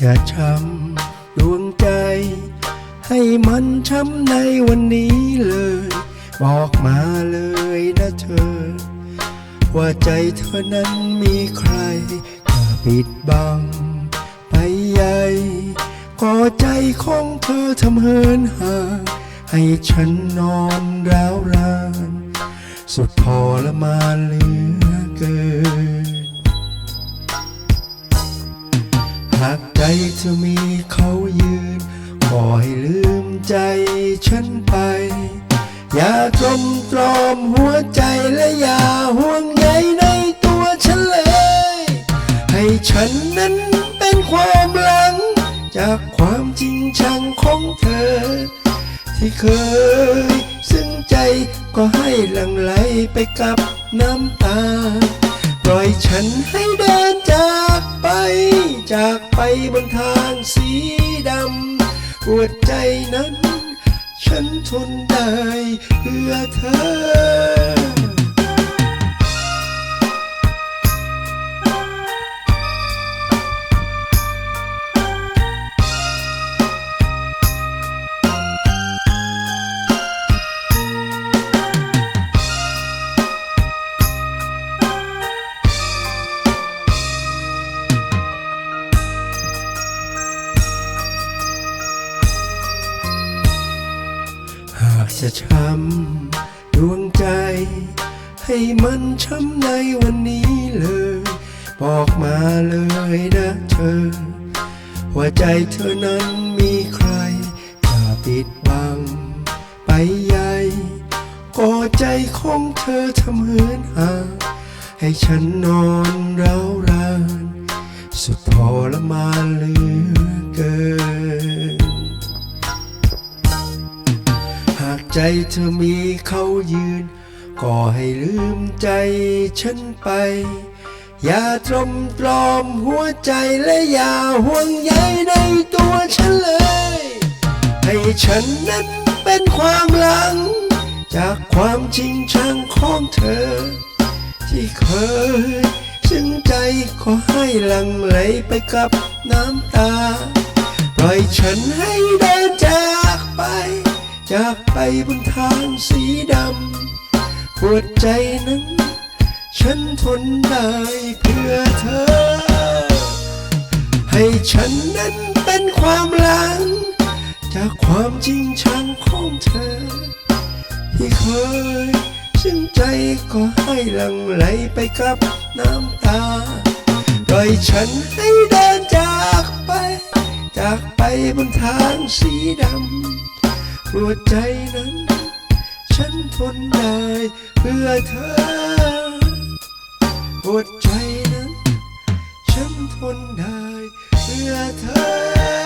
จะช้ำดวงใจ ให้มันช้ำในวันนี้เลย บอกมาเลยนะเธอ ว่าใจเธอนั้นมีใครจะปิดบัง ไปใหญ่ก็ใจของเธอทำเหินห่างให้ฉันนอนร้าวราน สุดทรมานเหลือเกินากใจเธอมีเขายืน ขอให้ลืมใจฉันไป อย่าตรมตรอมหัวใจและอย่าห่วงใยในตัวฉันเลย ให้ฉันนั้นเป็นความหลัง จากความจริงชังของเธอ ที่เคย ซึ่งใจก็ให้หลั่งไหลไปกับน้ำตา ปล่อยฉันให้เดินจากไป จากไปบนทางสีดำปวดใจนั้น ฉันทนได้เพื่อเธอ จะช้ำดวงใจ ให้มันช้ำในวันนี้เลย บอกมาเลยนะเธอ ว่าใจเธอนั้นมีใครจะปิดบัง ไปใหญ่ก็ใจของเธอทำเหินห่างให้ฉันนอนร้าวราน สุดทรมานเหลือเกิน ใจเธอมีเขายืน ก็ให้ลืมใจฉันไป อย่าตรมตรอมหัวใจและอย่าห่วงใยในตัวฉันเลย ให้ฉันนั้นเป็นความหลัง จากความจริงชังของเธอ ที่เคยซึ่งใจก็ให้หลั่งไหลไปกับน้ำตา ปล่อยฉันให้เดินจากไป จาก บนทางสีดำหัวใจนั้น ฉันทนได้เพื่อเธอ ให้ฉันนั้นเป็นความหลัง จากความจริงชังของเธอ ที่เคยซึ่งใจก็ให้หลังไหลไปกับน้ำตาปล่อยฉันให้เดินจากไป จากไปบนทางสีดำ หัวใจนั้น ฉันทนได้เพื่อเธอ หัวใจนั้น ฉันทนได้เพื่อเธอ